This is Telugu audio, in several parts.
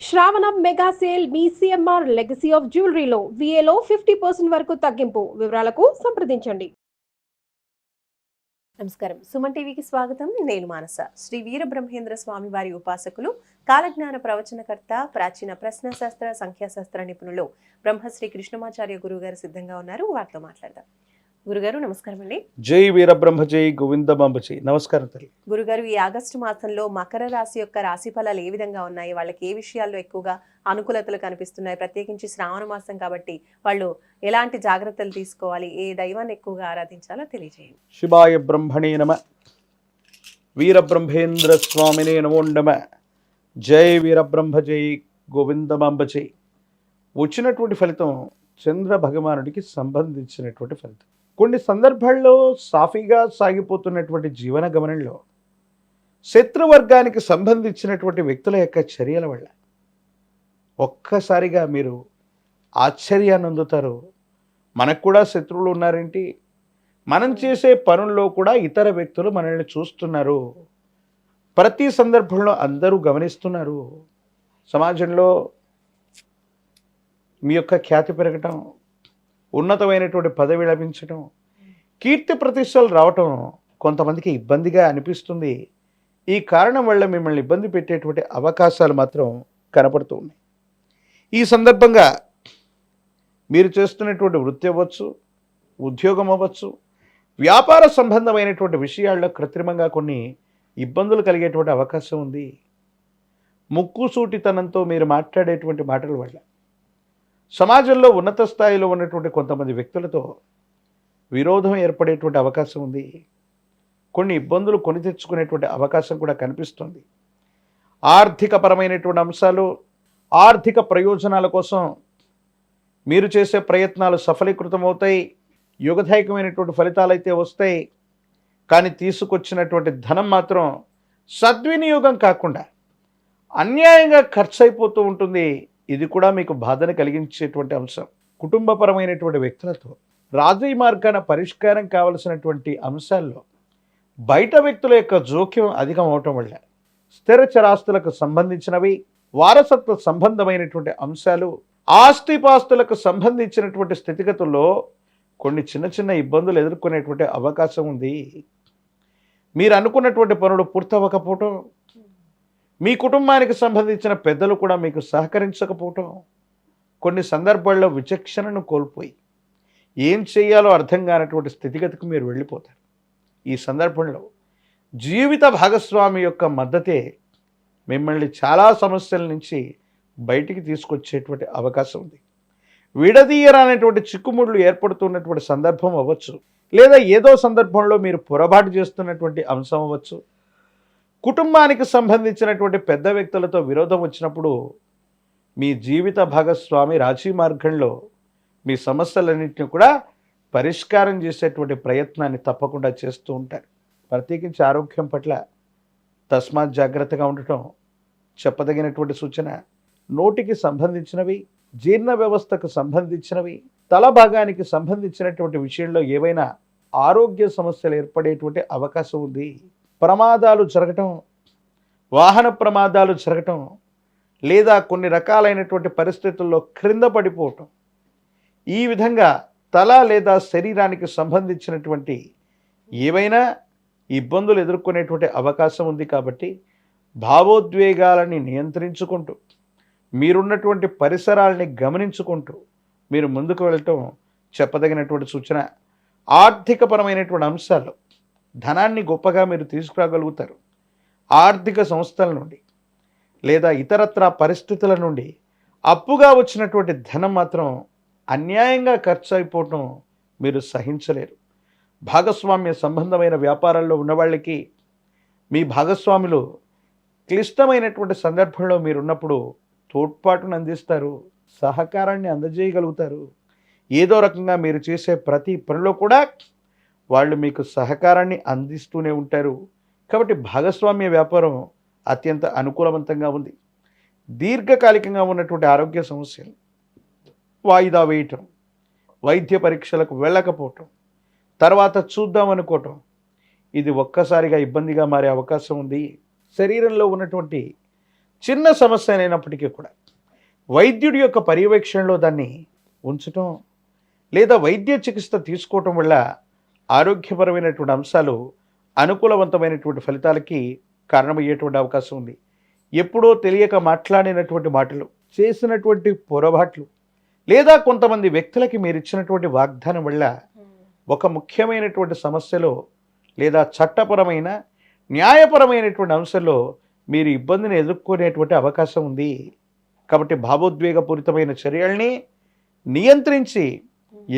శ్రావణ మెగా సేల్ మీ సిఎంఆర్ లెగసీ ఆఫ్ జ్యువెలరీలో విఏలో ఫిఫ్టీ పర్సెంట్ వరకు తగ్గింపు. వివరాలకు సంప్రదించండి. నమస్కారం. సుమన్ టీవీకి స్వాగతం. నేను మానస. శ్రీ వీరబ్రహ్మేంద్ర స్వామి వారి ఉపాసకులు కాలజ్ఞాన ప్రవచనకర్త ప్రాచీన ప్రశ్నశాస్త్ర సంఖ్యాశాస్త్ర నిపుణులు బ్రహ్మశ్రీ కృష్ణమాచార్య గురువు గారు సిద్ధంగా ఉన్నారు. వారితో మాట్లాడదాం. గురుగారు నమస్కారం అండి. జై వీరబ్రహ్మ జై గోవిందమాంబ జై. నమస్కారం తల్లి. గురుగారు ఈ ఆగస్టు మాసంలో మకర రాశి యొక్క రాశి ఫలాలు ఏ విధంగా ఉన్నాయి? వాళ్ళకి ఏ విషయాల్లో ఎక్కువగా అనుకూలతలు కనిపిస్తున్నాయి? ప్రత్యేకించి శ్రావణ మాసం కాబట్టి వాళ్ళు ఎలాంటి జాగ్రత్తలు తీసుకోవాలి? ఏ దైవాన్ని ఎక్కువగా ఆరాధించాలో తెలియజేయండి. శివాయ బ్రహ్మణే నమ. వీరబ్రహ్మేంద్ర స్వామినే నమో నమ. జై వీరబ్రహ్మ జై గోవిందమాంబ జై. వచ్చినటువంటి ఫలితం చంద్ర భగవానుడికి సంబంధించినటువంటి ఫలితం. కొన్ని సందర్భాల్లో సాఫీగా సాగిపోతున్నటువంటి జీవన గమనంలో శత్రువర్గానికి సంబంధించినటువంటి వ్యక్తుల యొక్క చర్యల వల్ల ఒక్కసారిగా మీరు ఆశ్చర్యాన్ని అందుతారు మనకు కూడా శత్రువులు ఉన్నారేంటి? మనం చేసే పనుల్లో కూడా ఇతర వ్యక్తులు మనల్ని చూస్తున్నారు. ప్రతి సందర్భంలో అందరూ గమనిస్తున్నారు. సమాజంలో మీ యొక్క ఖ్యాతి పెరగటం ఉన్నతమైనటువంటి పదవి లభించడం కీర్తి ప్రతిష్టలు రావటం కొంతమందికి ఇబ్బందిగా అనిపిస్తుంది. ఈ కారణం వల్ల మిమ్మల్ని ఇబ్బంది పెట్టేటువంటి అవకాశాలు మాత్రం కనపడుతూ ఉన్నాయి. ఈ సందర్భంగా మీరు చేస్తున్నటువంటి వృత్తి అవ్వచ్చు ఉద్యోగం అవ్వచ్చు వ్యాపార సంబంధమైనటువంటి విషయాల్లో కృత్రిమంగా కొన్ని ఇబ్బందులు కలిగేటువంటి అవకాశం ఉంది. ముక్కుసూటితనంతో మీరు మాట్లాడేటువంటి మాటల వల్ల సమాజంలో ఉన్నత స్థాయిలో ఉన్నటువంటి కొంతమంది వ్యక్తులతో విరోధం ఏర్పడేటువంటి అవకాశం ఉంది. కొన్ని ఇబ్బందులు కొని తెచ్చుకునేటువంటి అవకాశం కూడా కనిపిస్తుంది. ఆర్థికపరమైనటువంటి అంశాలు ఆర్థిక ప్రయోజనాల కోసం మీరు చేసే ప్రయత్నాలు సఫలీకృతం అవుతాయి యుగదాయకమైనటువంటి ఫలితాలు అయితే వస్తాయి. కానీ తీసుకొచ్చినటువంటి ధనం మాత్రం సద్వినియోగం కాకుండా అన్యాయంగా ఖర్చు అయిపోతూ ఉంటుంది. ఇది కూడా మీకు బాధను కలిగించేటువంటి అంశం. కుటుంబపరమైనటువంటి వ్యక్తులతో రాజీ మార్గాన పరిష్కారం కావలసినటువంటి అంశాల్లో బయట వ్యక్తుల యొక్క జోక్యం అధికం అవటం వల్ల స్థిర చరాస్తులకు సంబంధించినవి వారసత్వ సంబంధమైనటువంటి అంశాలు ఆస్తిపాస్తులకు సంబంధించినటువంటి స్థితిగతుల్లో కొన్ని చిన్న చిన్న ఇబ్బందులు ఎదుర్కొనేటువంటి అవకాశం ఉంది. మీరు అనుకున్నటువంటి పనులు పూర్తవ్వకపోవటం మీ కుటుంబానికి సంబంధించిన పెద్దలు కూడా మీకు సహకరించకపోవటం కొన్ని సందర్భాల్లో విచక్షణను కోల్పోయి ఏం చేయాలో అర్థం కానటువంటి స్థితిగతికి మీరు వెళ్ళిపోతారు. ఈ సందర్భంలో జీవిత భాగస్వామి యొక్క మద్దతే మిమ్మల్ని చాలా సమస్యల నుంచి బయటికి తీసుకొచ్చేటువంటి అవకాశం ఉంది. విడదీయరానటువంటి చిక్కుముడులు ఏర్పడుతున్నటువంటి సందర్భం అవ్వచ్చు. లేదా ఏదో సందర్భంలో మీరు పొరపాటు చేస్తున్నటువంటి అంశం అవ్వచ్చు. కుటుంబానికి సంబంధించినటువంటి పెద్ద వ్యక్తులతో విరోధం వచ్చినప్పుడు మీ జీవిత భాగస్వామి రాజీ మార్గంలో మీ సమస్యలన్నింటినీ కూడా పరిష్కారం చేసేటువంటి ప్రయత్నాన్ని తప్పకుండా చేస్తూ ఉంటారు. ప్రత్యేకించి ఆరోగ్యం పట్ల తస్మాత్ జాగ్రత్తగా ఉండటం చెప్పదగినటువంటి సూచన నోటికి సంబంధించినవి జీర్ణ వ్యవస్థకు సంబంధించినవి తల భాగానికి సంబంధించినటువంటి విషయంలో ఏవైనా ఆరోగ్య సమస్యలు ఏర్పడేటువంటి అవకాశం ఉంది. ప్రమాదాలు జరగటం వాహన ప్రమాదాలు జరగటం లేదా కొన్ని రకాలైనటువంటి పరిస్థితుల్లో క్రింద పడిపోవటం ఈ విధంగా తల లేదా శరీరానికి సంబంధించినటువంటి ఏవైనా ఇబ్బందులు ఎదుర్కొనేటువంటి అవకాశం ఉంది కాబట్టి భావోద్వేగాలని నియంత్రించుకుంటూ మీరున్నటువంటి పరిసరాలని గమనించుకుంటూ మీరు ముందుకు వెళ్ళటం చెప్పదగినటువంటి సూచన. ఆర్థికపరమైనటువంటి అంశాలు ధనాన్ని గొప్పగా మీరు తీసుకురాగలుగుతారు. ఆర్థిక సంస్థల నుండి లేదా ఇతరత్ర పరిస్థితుల నుండి అప్పుగా వచ్చినటువంటి ధనం మాత్రం అన్యాయంగా ఖర్చు అయిపోవటం మీరు సహించలేరు. భాగస్వామ్య సంబంధమైన వ్యాపారాల్లో ఉన్నవాళ్ళకి మీ భాగస్వాములు క్లిష్టమైనటువంటి సందర్భంలో మీరున్నప్పుడు తోడ్పాటును అందిస్తారు సహకారాన్ని అందజేయగలుగుతారు. ఏదో రకంగా మీరు చేసే ప్రతి పనిలో కూడా వాళ్ళు మీకు సహకారాన్ని అందిస్తూనే ఉంటారు. కాబట్టి భాగస్వామ్య వ్యాపారం అత్యంత అనుకూలవంతంగా ఉంది. దీర్ఘకాలికంగా ఉన్నటువంటి ఆరోగ్య సమస్యలు వాయిదా వేయటం వైద్య పరీక్షలకు వెళ్ళకపోవటం తర్వాత చూద్దాం అనుకోవటం ఇది ఒక్కసారిగా ఇబ్బందిగా మారే అవకాశం ఉంది. శరీరంలో ఉన్నటువంటి చిన్న సమస్య అయినప్పటికీ కూడా వైద్యుడి యొక్క పర్యవేక్షణలో దాన్ని ఉంచటం లేదా వైద్య చికిత్స తీసుకోవటం వల్ల ఆరోగ్యపరమైనటువంటి అంశాలు అనుకూలవంతమైనటువంటి ఫలితాలకి కారణమయ్యేటువంటి అవకాశం ఉంది. ఎప్పుడో తెలియక మాట్లాడినటువంటి మాటలు చేసినటువంటి పొరపాట్లు లేదా కొంతమంది వ్యక్తులకి మీరు ఇచ్చినటువంటి వాగ్దానం వల్ల ఒక ముఖ్యమైనటువంటి సమస్యలో లేదా చట్టపరమైన న్యాయపరమైనటువంటి అంశంలో మీరు ఇబ్బందిని ఎదుర్కొనేటువంటి అవకాశం ఉంది. కాబట్టి భావోద్వేగపూరితమైన చర్యల్ని నియంత్రించి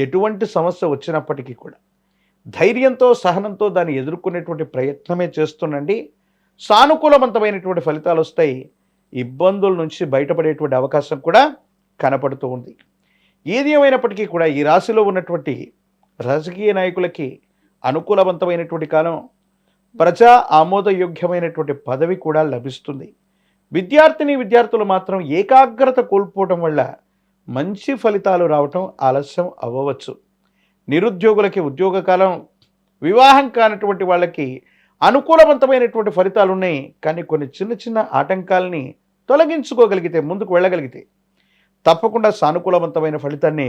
ఎటువంటి సమస్య వచ్చినప్పటికీ కూడా ధైర్యంతో సహనంతో దాన్ని ఎదుర్కొనేటువంటి ప్రయత్నమే చేస్తుండండి. సానుకూలవంతమైనటువంటి ఫలితాలు వస్తాయి. ఇబ్బందుల నుంచి బయటపడేటువంటి అవకాశం కూడా కనపడుతూ ఉంది. ఏది ఏమైనప్పటికీ కూడా ఈ రాశిలో ఉన్నటువంటి రాజకీయ నాయకులకి అనుకూలవంతమైనటువంటి కాలం ప్రజా ఆమోదయోగ్యమైనటువంటి పదవి కూడా లభిస్తుంది. విద్యార్థిని విద్యార్థులు మాత్రం ఏకాగ్రత కోల్పోవడం వల్ల మంచి ఫలితాలు రావటం ఆలస్యం అవ్వవచ్చు. నిరుద్యోగులకి ఉద్యోగ కాలం వివాహం కానటువంటి వాళ్ళకి అనుకూలవంతమైనటువంటి ఫలితాలు ఉన్నాయి. కానీ కొన్ని చిన్న చిన్న ఆటంకాలని తొలగించుకోగలిగితే ముందుకు వెళ్ళగలిగితే తప్పకుండా సానుకూలవంతమైన ఫలితాన్ని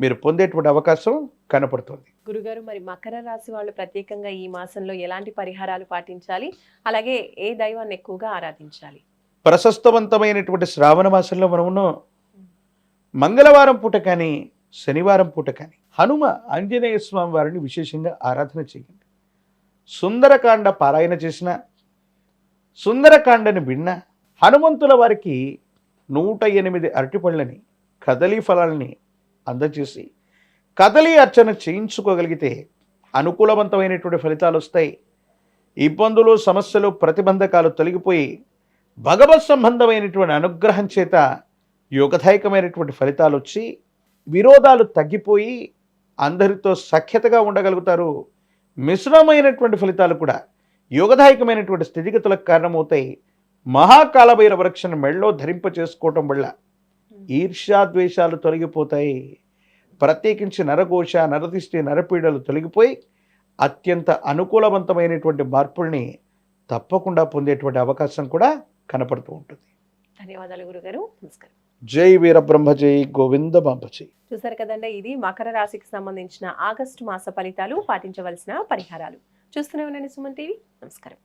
మీరు పొందేటువంటి అవకాశం కనపడుతుంది. గురుగారు మరి మకర రాశి వాళ్ళు ప్రత్యేకంగా ఈ మాసంలో ఎలాంటి పరిహారాలు పాటించాలి? అలాగే ఏ దైవాన్ని ఎక్కువగా ఆరాధించాలి? ప్రశస్తవంతమైనటువంటి శ్రావణ మాసంలో మనం మంగళవారం పూట కానీ శనివారం పూట కానీ హనుమ ఆంజనేయ స్వామి వారిని విశేషంగా ఆరాధన చేయండి. సుందరకాండ పారాయణ చేసిన సుందరకాండని విన్న హనుమంతుల వారికి నూట ఎనిమిది అరటిపళ్ళని కదలీ ఫలాలని అందజేసి కదలీ అర్చన చేయించుకోగలిగితే అనుకూలవంతమైనటువంటి ఫలితాలు వస్తాయి. ఇబ్బందులు సమస్యలు ప్రతిబంధకాలు తొలగిపోయి భగవత్ సంబంధమైనటువంటి అనుగ్రహం చేత యోగదాయకమైనటువంటి ఫలితాలు వచ్చి విరోధాలు తగ్గిపోయి అందరితో సఖ్యతగా ఉండగలుగుతారు. మిశ్రమైనటువంటి ఫలితాలు కూడా యోగదాయకమైనటువంటి స్థితిగతులకు కారణమవుతాయి. మహాకాలభైర వృక్షను మెళ్ళలో ధరింప చేసుకోవటం వల్ల ఈర్ష్యాద్వేషాలు తొలగిపోతాయి. ప్రత్యేకించి నరఘోష నరదిష్టి నరపీడలు తొలగిపోయి అత్యంత అనుకూలవంతమైనటువంటి మార్పుల్ని తప్పకుండా పొందేటువంటి అవకాశం కూడా కనపడుతూ ఉంటుంది. ధన్యవాదాలు గురుగారు. నమస్కారం. జై వీరబ్రహ్మ జై గోవింద బాంబజీ. చూసారు కదండి ఇది మకర రాశికి సంబంధించిన ఆగస్టు మాస ఫలితాలు పాటించవలసిన పరిహారాలు. చూస్తూనే ఉండండి సుమన్ టీవీ. నమస్కారం.